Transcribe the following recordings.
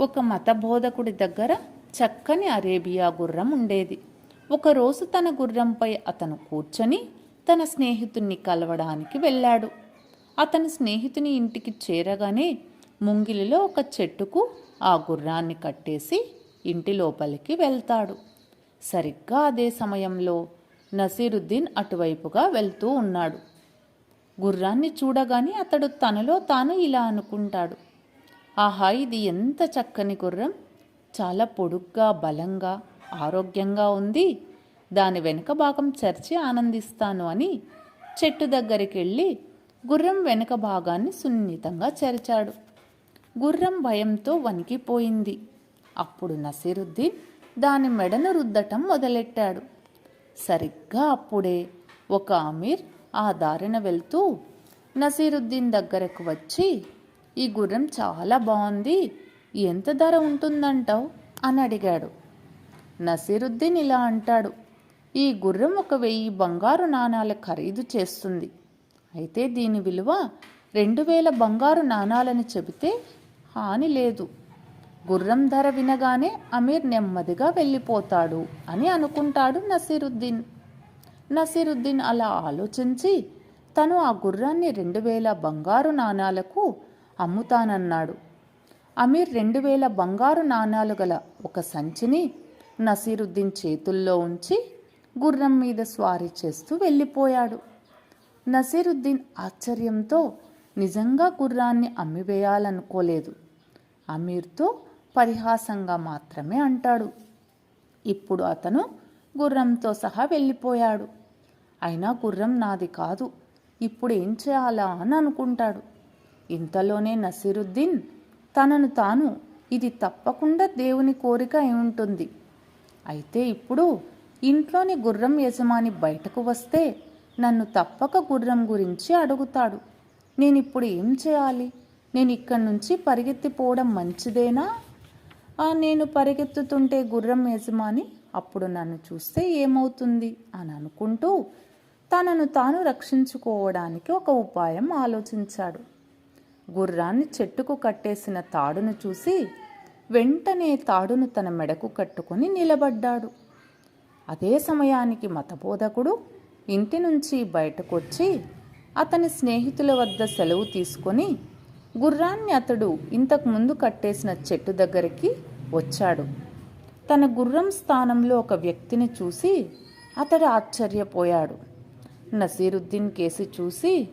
ఒక మత బోధకుడి దగ్గర చక్కని అరేబియా గుర్రం ఉండేది. ఒకరోజు తన గుర్రంపై అతను కూర్చొని తన స్నేహితుణ్ణి కలవడానికి వెళ్ళాడు. అతని స్నేహితుని ఇంటికి చేరగానే ముంగిలిలో ఒక చెట్టుకు ఆ గుర్రాన్ని కట్టేసి ఇంటి లోపలికి వెళ్తాడు. సరిగ్గా అదే సమయంలో నసీరుద్దీన్ అటువైపుగా వెళ్తూ ఉన్నాడు. గుర్రాన్ని చూడగానే అతడు తనలో తాను ఇలా అనుకుంటాడు. ఆహా ఇది ఎంత చక్కని గుర్రం చాలా పొడుగ్గా బలంగా ఆరోగ్యంగా ఉంది. దాని వెనుక భాగం చర్చి ఆనందిస్తాను అని చెట్టు దగ్గరికి వెళ్ళి గుర్రం వెనుక భాగాన్ని సున్నితంగా చెరిచాడు. గుర్రం భయంతో వణికిపోయింది. అప్పుడు నసీరుద్దీన్ దాని మెడను రుద్దటం మొదలెట్టాడు. సరిగ్గా అప్పుడే ఒక అమీర్ ఆ దారిన వెళ్తూ నసీరుద్దీన్ దగ్గరకు వచ్చి ఈ గుర్రం చాలా బాగుంది. ఎంత ధర ఉంటుందంటావు? అని అడిగాడు. నసీరుద్దీన్ ఇలా అంటాడు. ఈ గుర్రం ఒక వెయ్యి బంగారు నాణాల ఖరీదు చేస్తుంది. అయితే దీని విలువ రెండు వేల బంగారు నాణాలని చెబితే హాని లేదు. గుర్రం ధర వినగానే అమీర్ నెమ్మదిగా వెళ్ళిపోతాడు అని అనుకుంటాడు నసీరుద్దీన్. నసీరుద్దీన్ అలా ఆలోచించి తను ఆ గుర్రాన్ని రెండు వేల బంగారు నాణాలకు అమ్ముతానన్నాడు. అమీర్ రెండు వేల బంగారు నాణాలు గల ఒక సంచిని నసీరుద్దీన్ చేతుల్లో ఉంచి గుర్రం మీద స్వారీ చేస్తూ వెళ్ళిపోయాడు. నసీరుద్దీన్ ఆశ్చర్యంతో నిజంగా గుర్రాన్ని అమ్మివేయాలనుకోలేదు. అమీర్తో పరిహాసంగా మాత్రమే అంటాడు. ఇప్పుడు అతను గుర్రంతో సహా వెళ్ళిపోయాడు. అయినా గుర్రం నాది కాదు. ఇప్పుడు ఏం చేయాలా అని అనుకుంటాడు. ఇంతలోనే నసీరుద్దీన్ తనను తాను ఇది తప్పకుండా దేవుని కోరిక అయి ఉంటుంది. అయితే ఇప్పుడు ఇంట్లోని గుర్రం యజమాని బయటకు వస్తే నన్ను తప్పక గుర్రం గురించి అడుగుతాడు. నేను ఇప్పుడు ఏం చేయాలి? నేను ఇక్కడి నుంచి పరిగెత్తిపోవడం మంచిదేనా? ఆ, నేను పరిగెత్తుతుంటే గుర్రం యజమాని అప్పుడు నన్ను చూస్తే ఏమవుతుంది అని అనుకుంటూ తనను తాను రక్షించుకోవడానికి ఒక ఉపాయం ఆలోచించాడు. గుర్రాన్ని చెట్టుకు కట్టేసిన తాడును చూసి వెంటనే తాడును తన మెడకు కట్టుకొని నిలబడ్డాడు. అదే సమయానికి మతబోధకుడు ఇంటి నుంచి బయటకొచ్చి అతని స్నేహితుల వద్ద సెలవు తీసుకొని గుర్రాన్ని అతడు ఇంతకు ముందు కట్టేసిన చెట్టు దగ్గరికి వచ్చాడు. తన గుర్రం స్థానంలో ఒక వ్యక్తిని చూసి అతడు ఆశ్చర్యపోయాడు. నసీరుద్దీన్ కేసి చూసి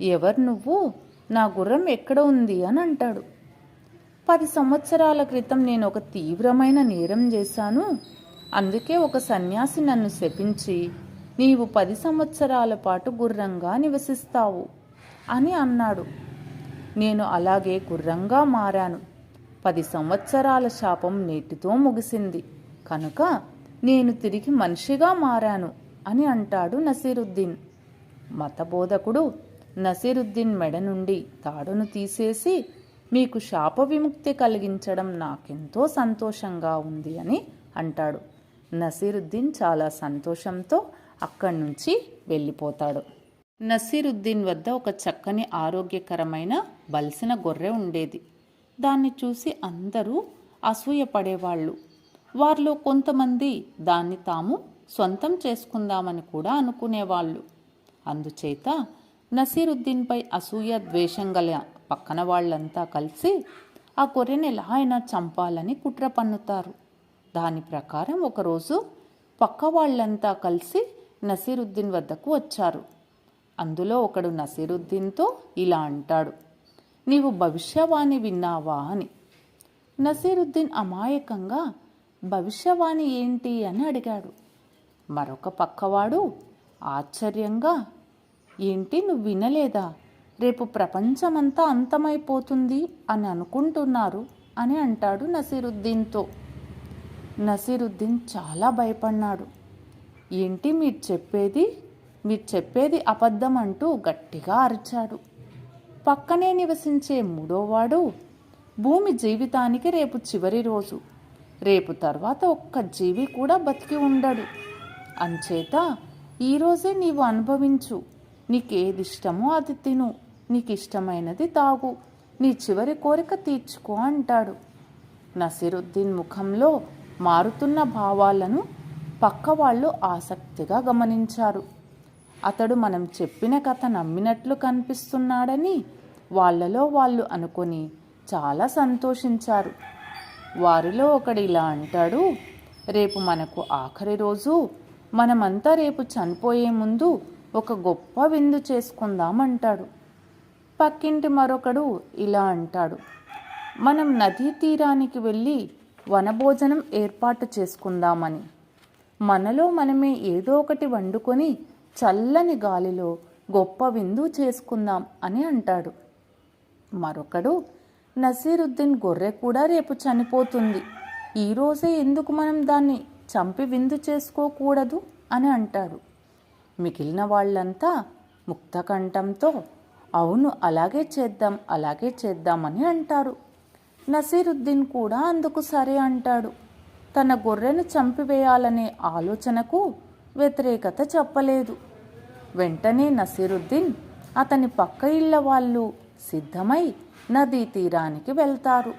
ఎవరు నువ్వు? నా గుర్రం ఎక్కడ ఉంది అని అంటాడు. పది సంవత్సరాల క్రితం నేను ఒక తీవ్రమైన నేరం చేశాను. అందుకే ఒక సన్యాసి నన్ను శపించి నీవు పది సంవత్సరాల పాటు గుర్రంగా నివసిస్తావు అని అన్నాడు. నేను అలాగే గుర్రంగా మారాను. పది సంవత్సరాల శాపం నేటితో ముగిసింది. కనుక నేను తిరిగి మనిషిగా మారాను అని అంటాడు నసీరుద్దీన్. మతబోధకుడు నసీరుద్దీన్ మెడ నుండి తాడును తీసేసి మీకు శాప విముక్తి కలిగించడం నాకెంతో సంతోషంగా ఉంది అని అంటాడు. నసీరుద్దీన్ చాలా సంతోషంతో అక్కడి నుంచి వెళ్ళిపోతాడు. నసీరుద్దీన్ వద్ద ఒక చక్కని ఆరోగ్యకరమైన బలిసిన గొర్రె ఉండేది. దాన్ని చూసి అందరూ అసూయపడేవాళ్ళు వారిలో కొంతమంది దాన్ని తాము సొంతం చేసుకుందామని కూడా అనుకునేవాళ్ళు. అందుచేత నసీరుద్దీన్పై అసూయ ద్వేషం గల పక్కన వాళ్ళంతా కలిసి ఆ గొర్రెని ఎలా అయినా చంపాలని కుట్ర పన్నుతారు. దాని ప్రకారం ఒకరోజు పక్క వాళ్ళంతా కలిసి నసీరుద్దీన్ వద్దకు వచ్చారు. అందులో ఒకడు నసీరుద్దీన్తో ఇలా అంటాడు నీవు భవిష్యవాణి విన్నావా? అని. నసీరుద్దీన్ అమాయకంగా భవిష్యవాణి ఏంటి? అని అడిగాడు. మరొక పక్కవాడు ఆశ్చర్యంగా ఏంటి నువ్వు వినలేదా? రేపు ప్రపంచమంతా అంతమైపోతుంది అని అనుకుంటున్నారు అని అంటాడు నసీరుద్దీన్తో. నసీరుద్దీన్ చాలా భయపడ్డాడు. ఏంటి మీరు చెప్పేది? మీరు చెప్పేది అబద్ధం అంటూ గట్టిగా అరిచాడు. పక్కనే నివసించే మూడోవాడు భూమి జీవితానికి రేపు చివరి రోజు. రేపు తర్వాత ఒక్క జీవి కూడా బతికి ఉండడు. అంచేత ఈరోజే నీవు అనుభవించు. నీకేది ఇష్టమో అది తిను. నీకు ఇష్టమైనది తాగు. నీ చివరి కోరిక తీర్చుకో అంటాడు. నసిరుద్దీన్ ముఖంలో మారుతున్న భావాలను పక్క వాళ్ళు ఆసక్తిగా గమనించారు. అతడు మనం చెప్పిన కథ నమ్మినట్లు కనిపిస్తున్నాడని వాళ్ళలో వాళ్ళు అనుకొని చాలా సంతోషించారు. వారిలో ఒకడు ఇలా అంటాడు రేపు మనకు ఆఖరి రోజు మనమంతా రేపు చనిపోయే ముందు ఒక గొప్ప విందు చేసుకుందామంటాడు. పక్కింటి మరొకడు ఇలా అంటాడు. మనం నదీ తీరానికి వెళ్ళి వనభోజనం ఏర్పాటు చేసుకుందామని. మనలో మనమే ఏదో ఒకటి వండుకొని చల్లని గాలిలో గొప్ప విందు చేసుకుందాం అని అంటాడు. మరొకడు నసీరుద్దీన్ గొర్రె కూడా రేపు చనిపోతుంది. ఈరోజే ఎందుకు మనం దాన్ని చంపి విందు చేసుకోకూడదు అని అంటాడు. మిగిలిన వాళ్ళంతా ముక్తకంఠంతో అవును అలాగే చేద్దాం అలాగే చేద్దామని అంటారు. నసీరుద్దీన్ కూడా అందుకు సరే అంటాడు. తన గొర్రెను చంపివేయాలనే ఆలోచనకు వ్యతిరేకత చెప్పలేదు. వెంటనే నసీరుద్దీన్ అతని పక్క ఇళ్ళ వాళ్ళు సిద్ధమై నదీ తీరానికి వెళ్తారు.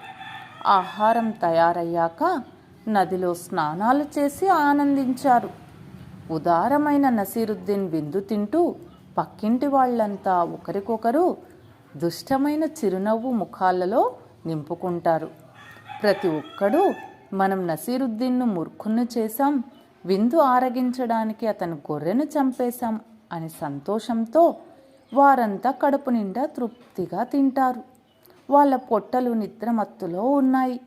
ఆహారం తయారయ్యాక నదిలో స్నానాలు చేసి ఆనందించారు. ఉదారమైన నసీరుద్దీన్ విందు తింటూ పక్కింటి వాళ్ళంతా ఒకరికొకరు దుష్టమైన చిరునవ్వు ముఖాలలో నింపుకుంటారు. ప్రతి ఒక్కడూ మనం నసీరుద్దీన్ను మూర్ఖున్ని చేశాం విందు ఆరగించడానికి అతను గొర్రెను చంపేశాం అని సంతోషంతో వారంతా కడుపు నిండా తృప్తిగా తింటారు. వాళ్ళ పొట్టలు నిద్రమత్తులో ఉన్నాయి.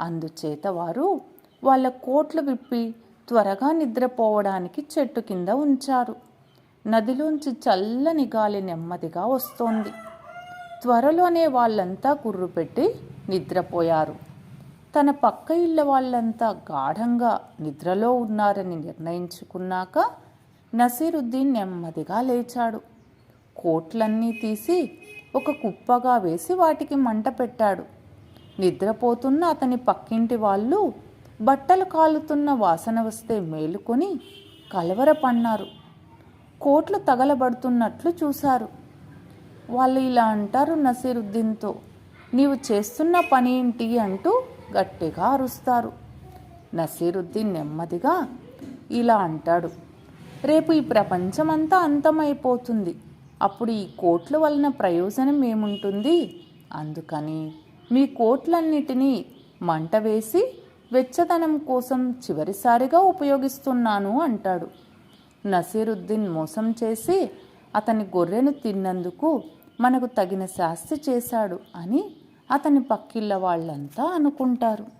అందుచేత వారు వాళ్ళ కోట్లు విప్పి త్వరగా నిద్రపోవడానికి చెట్టు కింద ఉంచారు. నదిలోంచి చల్లని గాలి నెమ్మదిగా వస్తోంది. త్వరలోనే వాళ్ళంతా కుర్రు పెట్టి నిద్రపోయారు. తన పక్క ఇళ్ళ వాళ్ళంతా గాఢంగా నిద్రలో ఉన్నారని నిర్ణయించుకున్నాక నసీరుద్దీన్ నెమ్మదిగా లేచాడు. కోట్లన్నీ తీసి ఒక కుప్పగా వేసి వాటికి మంట పెట్టాడు. నిద్రపోతున్న అతని పక్కింటి వాళ్ళు బట్టలు కాలుతున్న వాసన వస్తే మేలుకొని కలవరపన్నారు కోట్లు తగలబడుతున్నట్లు చూశారు. వాళ్ళు ఇలా అంటారు నసీరుద్దీన్తో. నీవు చేస్తున్న పని ఏంటి అంటూ గట్టిగా అరుస్తారు. నసీరుద్దీన్ నెమ్మదిగా ఇలా అంటాడు. రేపు ఈ ప్రపంచమంతా అంతమైపోతుంది. అప్పుడు ఈ కోట్ల వలన ప్రయోజనం ఏముంటుంది? అందుకని మీ కోట్లన్నిటినీ మంట వేసి వెచ్చదనం కోసం చివరిసారిగా ఉపయోగిస్తున్నాను అంటాడు. నసీరుద్దీన్ మోసం చేసి అతని గొర్రెను తిన్నందుకు మనకు తగిన శాస్తి చేశాడు అని అతని పక్కిళ్ళ వాళ్ళంతా అనుకుంటారు.